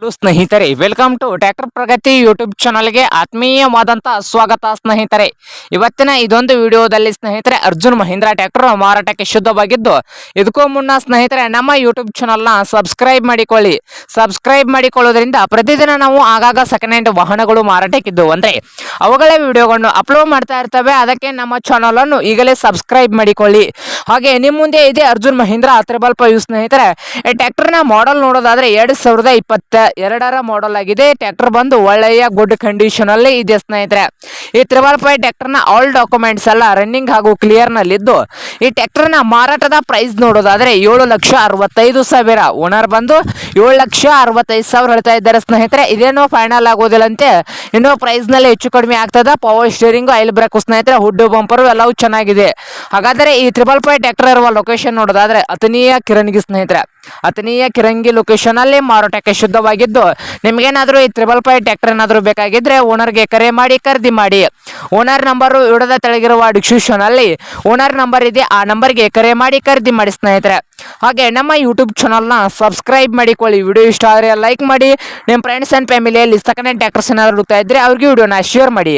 Hello ಸ್ನೇಹಿತರೆ welcome to tractor Pragati YouTube ಚಾನಲ್ಗೆ ಆತ್ಮೀಯವಾದಂಥ ಸ್ವಾಗತ ಸ್ನೇಹಿತರೆ. ಇವತ್ತಿನ ಇದೊಂದು ವಿಡಿಯೋದಲ್ಲಿ ಸ್ನೇಹಿತರೆ, ಅರ್ಜುನ್ ಮಹೇಂದ್ರ ಟ್ರ್ಯಾಕ್ಟರ್ ಮಾರಾಟಕ್ಕೆ ಶುದ್ಧವಾಗಿದ್ದು, ಇದಕ್ಕೂ ಮುನ್ನ ಸ್ನೇಹಿತರೆ, ನಮ್ಮ ಯೂಟ್ಯೂಬ್ ಚಾನಲ್ನ ಸಬ್ಸ್ಕ್ರೈಬ್ ಮಾಡಿಕೊಳ್ಳಿ. ಸಬ್ಸ್ಕ್ರೈಬ್ ಮಾಡಿಕೊಳ್ಳೋದ್ರಿಂದ ಪ್ರತಿದಿನ ನಾವು ಆಗಾಗ ಸೆಕೆಂಡ್ ಹ್ಯಾಂಡ್ ವಾಹನಗಳು ಮಾರಾಟಕ್ಕಿದ್ದವು ಅಂದರೆ ಅವುಗಳೇ ವಿಡಿಯೋಗಳನ್ನು ಅಪ್ಲೋಡ್ ಮಾಡ್ತಾ ಇರ್ತವೆ. ಅದಕ್ಕೆ ನಮ್ಮ ಚಾನಲನ್ನು ಈಗಲೇ ಸಬ್ಸ್ಕ್ರೈಬ್ ಮಾಡಿಕೊಳ್ಳಿ. ಹಾಗೆ ನಿಮ್ಮ ಮುಂದೆ ಇದೆ ಅರ್ಜುನ್ ಮಹೀಂದ್ರ ತ್ರಿಬಲ್ ಫೈವ್ ಸ್ನೇಹಿತರೆ. ಈ ನ ಮಾಡೆಲ್ ನೋಡೋದಾದ್ರೆ ಎರಡ್ ಸಾವಿರದ ಇಪ್ಪತ್ತ ಎರಡರ ಮಾಡೆಲ್ ಆಗಿದೆ. ಟ್ಯಾಕ್ಟರ್ ಬಂದು ಒಳ್ಳೆಯ ಗುಡ್ ಕಂಡೀಷನ್ ಅಲ್ಲಿ ಇದೆ ಸ್ನೇಹಿತರೆ. ಈ ತ್ರಿಬಲ್ ಟ್ಯಾಕ್ಟರ್ನ ಆಲ್ ಡಾಕ್ಯುಮೆಂಟ್ಸ್ ಎಲ್ಲ ರನ್ನಿಂಗ್ ಹಾಗೂ ಕ್ಲಿಯರ್ ನಲ್ಲಿದ್ದು. ಈ ಟ್ರ್ಯಾಕ್ಟರ್ನ ಮಾರಾಟದ ಪ್ರೈಸ್ ನೋಡೋದಾದ್ರೆ ಏಳು ಲಕ್ಷ ಅರವತ್ತೈದು ಸಾವಿರ. ಓನರ್ ಬಂದು ಏಳು ಲಕ್ಷ ಅರವತ್ತೈದು ಸಾವಿರ ಹೇಳ್ತಾ ಇದ್ದಾರೆ ಸ್ನೇಹಿತರೆ. ಇದೇನೋ ಫೈನಲ್ ಆಗೋದಿಲ್ಲಂತೆ. ಇನ್ನೂ ಪ್ರೈಸ್ನಲ್ಲಿ ಹೆಚ್ಚು ಕಡಿಮೆ ಆಗ್ತದ. ಪವರ್ ಸ್ಟೇರಿಂಗ್ ಆಯಿಲ್ ಬ್ರೇಕ್ ಸ್ನೇಹಿತರೆ ಹುಡ್ಡು ಬಂಪರು ಎಲ್ಲವೂ ಚೆನ್ನಾಗಿದೆ. ಹಾಗಾದರೆ ಈ ತ್ರಿಬಲ್ ಫೈವ್ ಟ್ರ್ಯಾಕ್ಟರ್ ಇರುವ ಲೊಕೇಶನ್ ನೋಡೋದಾದ್ರೆ ಅತನೀಯ ಕಿರಣಿಗೆ ಸ್ನೇಹಿತರೆ, ಅತನೀಯ ಕಿರಂಗಿ ಲೊಕೇಶನ್ ಅಲ್ಲಿ ಮಾರಾಟಕ್ಕೆ ಶುದ್ಧವಾಗಿದ್ದು, ನಿಮ್ಗೇನಾದ್ರೂ ಈ ತ್ರಿಬಲ್ ಫೈ ಟ್ರ್ಯಾಕ್ಟರ್ ಏನಾದರೂ ಬೇಕಾಗಿದ್ರೆ ಓನರ್ಗೆ ಕರೆ ಮಾಡಿ, ಖರೀದಿ ಮಾಡಿ. ಓನರ್ ನಂಬರು ಇಡದ ತೆಳಗಿರುವ ಡಿಸ್ಕ್ರಿಪ್ಷನ್ ಅಲ್ಲಿ ಓನರ್ ನಂಬರ್ ಇದೆ, ಆ ನಂಬರ್ಗೆ ಕರೆ ಮಾಡಿ, ಖರೀದಿ ಮಾಡಿ ಸ್ನೇಹಿತರೆ. ಹಾಗೆ ನಮ್ಮ ಯೂಟ್ಯೂಬ್ ಚಾನಲ್ನ ಸಬ್ಸ್ಕ್ರೈಬ್ ಮಾಡಿಕೊಳ್ಳಿ. ವಿಡಿಯೋ ಇಷ್ಟ ಆದರೆ ಲೈಕ್ ಮಾಡಿ. ನಿಮ್ಮ ಫ್ರೆಂಡ್ಸ್ ಆ್ಯಂಡ್ ಫ್ಯಾಮಿಲಿಯಲ್ಲಿ ಸೆಕೆಂಡ್ ಹ್ಯಾಂಡ್ ಟ್ರ್ಯಾಕ್ಟರ್ಸ್ ಏನಾದರೂ ಹುಡುಕ್ತಾ ಇದ್ರೆ ಅವ್ರಿಗೆ ವಿಡಿಯೋನ ಶೇರ್ ಮಾಡಿ.